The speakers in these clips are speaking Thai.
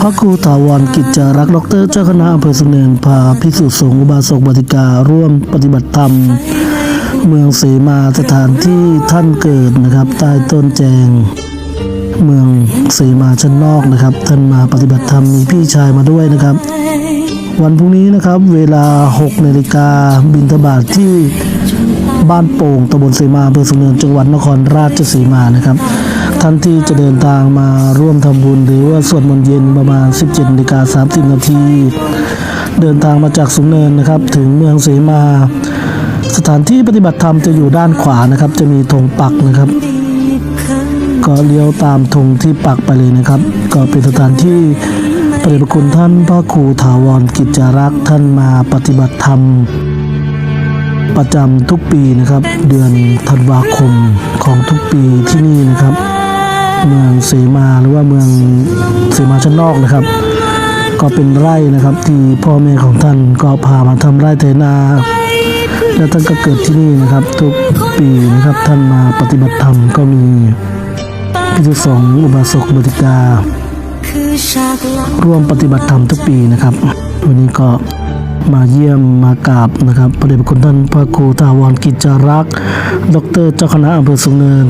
พระครูถาวรกิจจารักดอกเตอรเจ้าคณะอำเภอสุนเนินพาพิสุสงฆ์อุบาสกบัติการ่วมปฏิบัติธรรม เมืองเสมาสถานที่ท่านเกิดนะครับ ใต้ต้นแจง เมืองเสมาชั้นนอกนะครับ ท่านมาปฏิบัติธรรมมีพี่ชายมาด้วยนะครับ วันพรุ่งนี้นะครับเวลา6นาฬิกาบินทบาทที่บ้านโป่งตำบลเสมาอำเภอสุนเนินจังหวัดนครราชสีมานะครับ ท่านที่จะเดินทางมาร่วมทำบุญ หรือว่าสวดมนต์เย็นประมาณ 17นาฬิกา30นาทีเดินทางมาจากสุนเนินนะครับ ถึงเมืองเสมา สถานที่ปฏิบัติธรรมจะอยู่ด้านขวานะครับ จะมีธงปักนะครับ ก็เลี้ยวตามธงที่ปักไปเลยนะครับ ก็เป็นสถานที่พระเดชพระคุณท่านพระครูถาวรกิจจารักษ์ท่านมาปฏิบัติธรรม ประจำทุกปีนะครับ เดือนธันวาคมของทุกปีที่นี่ เมืองเสมาหรือว่าเมืองเสมาชั้นนอกนะครับ ก็เป็นไร่นะครับที่พ่อแม่ของท่านก็พามาทำไร่ไถนา แล้วท่านก็เกิดที่นี่นะครับ ทุกปีนะครับท่านมาปฏิบัติธรรมก็มีพิธีสงฆ์อุบาสกบติกาคือฉาร่วมปฏิบัติธรรมทุกปีนะครับ วันนี้ก็มาเยี่ยมมากราบนะครับพระเดชพระคุณท่านพระครูถาวรกิจจารักษ์ดอกเตอรเจ้าคณะอำเภอสุงเนิน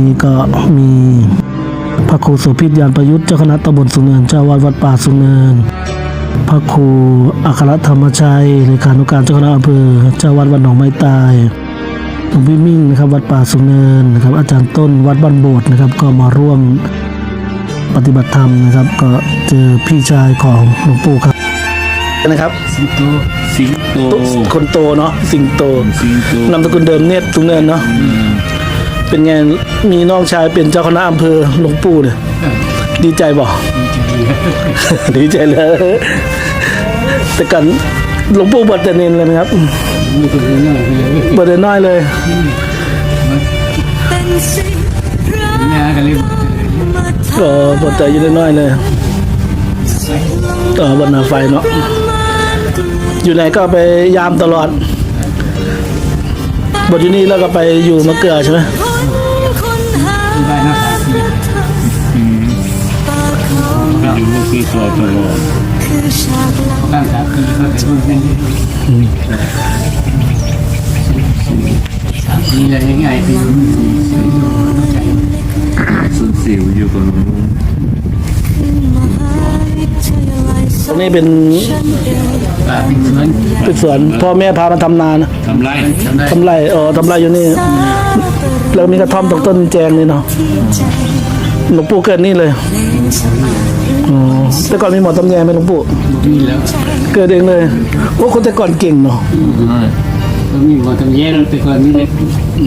นี่ก็มีพระครูโสุพิษยานประยุทธ์เจ้าคณะตำบลสุงเนินเจ้าอาวาดวัดป่าสุงเนิน พระครูอัครธรรมชัยเลขานุการเจ้าคณะอำเภอเจ้าวัดวัดหนองไม้ตายหลวงพี่มิ่งนะครับวัดป่าสุงเนินนะครับ อาจารย์ต้นวัดบ้านโบสถ์นะครับ ก็มาร่วมปฏิบัติธรรมนะครับ ก็เจอพี่ชายของหลวงปู่ครับนะครับสิงโตสิงโตคนโตเนาะสิงโตสิงโตนามสกุลเดิมเนตรตุงเนินเนาะ เป็นไงมีน้องชายเป็นเจ้าคณะอำเภอหลวงปู่เนี่ยดีใจบอกดีใจเลยแต่กันหลวงปู่บวชแต่เนนเลยไหมครับมีคนเรื่องอะไรบวชแต่น้อยเลยเป็นสิ่งรักงานกันเลยมาก็บวชแต่อยังน้อยเลยต่อบนหนาไฟเนาะอยู่ไหนก็ไปยามตลอดบวชอยู่นี่แล้วก็ไปอยู่มะเกลือใช่ไหมของคน หาได้นะปากเขาก็อยู่ก็คือตัวตลอดคือฉากหลังตั้งแต่ปีก็เป็นเรื่องนี้สามปีอะไรง่ายๆปีสุดสิวอยู่กับลุงมหาวิทยาลัยตรงนี้เป็นองป่าเป็นสวนเป็นสวนพ่อแม่พามาทำนานะทำไรทำไรทำไรเออทำไรอยู่นี่ แล้วมีกระท่อมตรงต้นแจงนี่เนาะใจหลวงปู่เกิดนี่เลยเพลงสลายอ๋อแต่ก่อนมีหมอตำแยไหมหลวงปู่มีแล้วเกิดเองเลยโอ้คนแต่ก่อนเก่งเนาะก็มีหมอทำแย่แต่ก่อนมีเลย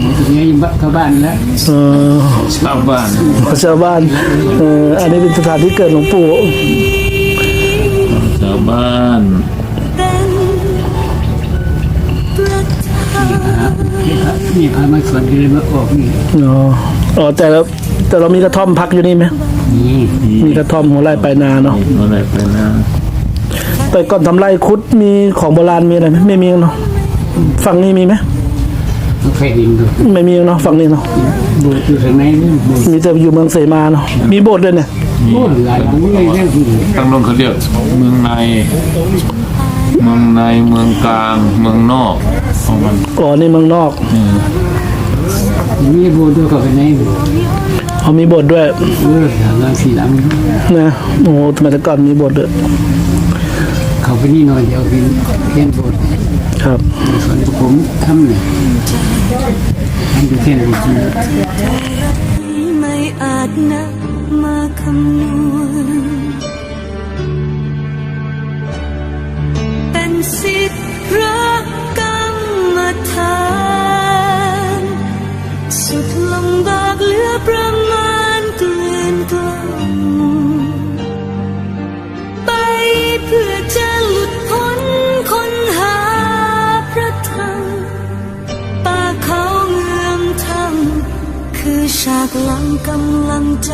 หมอทำแย่ยังเข้าบ้านแล้วเออชาวบ้านชาวบ้านเอออันนี้เป็นสถานที่เกิดหลวงปู่ชาวบ้านเป็น นมีพามาสวนก็เลยมาออกนี่อ๋ออ๋อแต่เราแต่เรามีกระท่อมพักอยู่นี่ไหมนี่มีกระท่อมหัวไร่ไปลายนาเนาะอะไรไปนะแต่ก่อนทำไร่คุดมีของโบราณมีอะไรไหมไม่มีเนาะฝั่งนี้มีไหมต้องไฟดินดูไม่มีเนาะฝั่งนี้เนาะโบสถ์อยู่ทางไหนนี่โบสถ์มีแต่อยู่เมืองเสมาเนาะมีโบสถ์ด้วยเนี่ยโอ้หลายหลังเลยเรื่องที่ตั้งนงเขาเรียกเมืองใน มืองในเมืองกลาง เมืองนอกของมันอ๋อนี่เมืองนอกมีโบสถ์ด้วยก็เป็นไหนเขามีโบสถ์ด้วยเออหลังสี่หลังนะโอ้ทำไมแต่ก่อนมีโบสถ์ด้วยเขาไปนี่หน่อยเดียวเป็นเทียนโบสถ์ครับส่วนผมทำเนี่ยทำเป็นเทียนโบสถ์ไม่อาจนับมาคำนวณ สุดลำบากเหลือประมาณเกลื่อนกล่อมไปเพื่อจะหลุดพ้นค้นหาพระธรรมป่าเขาเงื่อมทำคือฉากหลังกำลังใจ